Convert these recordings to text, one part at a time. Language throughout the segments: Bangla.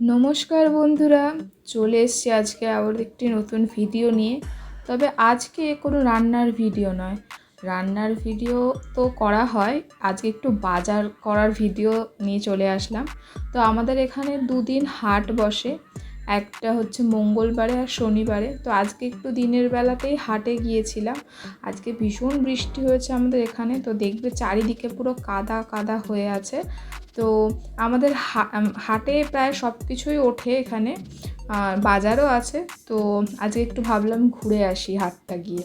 নমস্কার বন্ধুরা, চলে এসছি আজকে আবার একটি নতুন ভিডিও নিয়ে। তবে আজকে কোনো রান্নার ভিডিও নয়। রান্নার ভিডিও তো করা হয়, আজকে একটু বাজার করার ভিডিও নিয়ে চলে আসলাম। তো আমাদের এখানে দুদিন হাট বসে। একটা হচ্ছে মঙ্গলবারে আর শনিবারে। তো আজকে একটু দিনের বেলাতেই হাটে গিয়েছিলাম। আজকে ভীষণ বৃষ্টি হয়েছে আমাদের এখানে। তো দেখবে চারিদিকে পুরো কাদা কাদা হয়ে আছে। তো আমাদের হাটে প্রায় সব কিছুই ওঠে এখানে। বাজারও আছে। তো আজকে একটু ভাবলাম ঘুরে আসি হাটটা গিয়ে।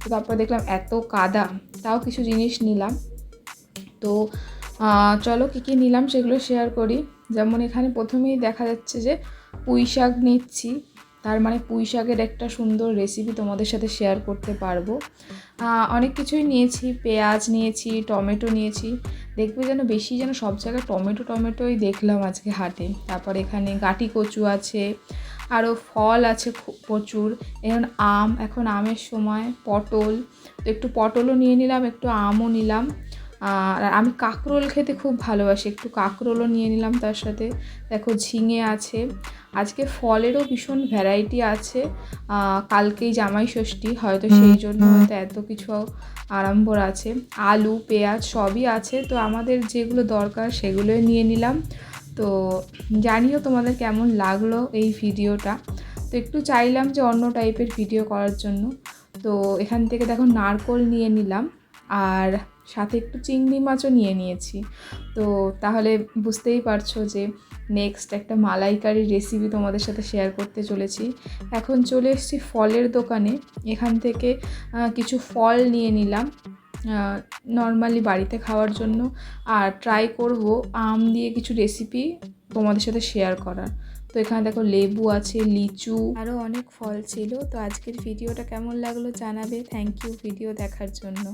তো তারপর দেখলাম এত কাদা, তাও কিছু জিনিস নিলাম। তো চলো কী কী নিলাম সেগুলো শেয়ার করি। যেমন এখানে প্রথমেই দেখা যাচ্ছে যে পুঁই শাক নিচ্ছি। তার মানে পুঁই শাকের একটা সুন্দর রেসিপি তোমাদের সাথে শেয়ার করতে পারব। অনেক কিছুই নিয়েছি, পেঁয়াজ নিয়েছি, টমেটো নিয়েছি। দেখবে যেন বেশি যেন সব জায়গায় টমেটো, টমেটোই দেখলাম আজকে হাটে। তারপর এখানে গাটি কচু আছে আরও ফল আছে প্রচুর। এখন আম, এখন আমের সময় পটল। তো একটু পটলও নিয়ে নিলাম, একটু আমও নিলাম। আর আমি কাঁকরোল খেতে খুব ভালোবাসি। একটু কাঁকরোলও নিয়ে নিলাম তার সাথে। দেখো ঝিঙে আছে। আজকে ফলেরও ভীষণ ভ্যারাইটি আছে। কালকেই জামাই ষষ্ঠী হয়তো সেই জন্য হয়তো এত কিছু আড়ম্বর আছে। আলু পেঁয়াজ সবই আছে। তো আমাদের যেগুলো দরকার সেগুলোই নিয়ে নিলাম। তো জানিও তোমাদের কেমন লাগল এই ভিডিওটা। তো একটু চাইলাম যে অন্য টাইপের ভিডিও করার জন্য। তো এখান থেকে দেখো নারকোল নিয়ে নিলাম। আর সাথে একটু চিংড়ি মাছও নিয়ে নিয়েছি। তো তাহলে বুঝতেই পারছ যে নেক্সট একটা মালাইকারির রেসিপি তোমাদের সাথে শেয়ার করতে চলেছি। এখন চলে এসেছি ফলের দোকানে। এখান থেকে কিছু ফল নিয়ে নিলাম নর্মালি বাড়িতে খাওয়ার জন্য। আর ট্রাই করব আম দিয়ে কিছু রেসিপি তোমাদের সাথে শেয়ার করার। তো এখানে দেখো লেবু আছে, লিচু আরও অনেক ফল ছিল। তো আজকের ভিডিওটা কেমন লাগল জানাবে। থ্যাংক ইউ ভিডিও দেখার জন্য।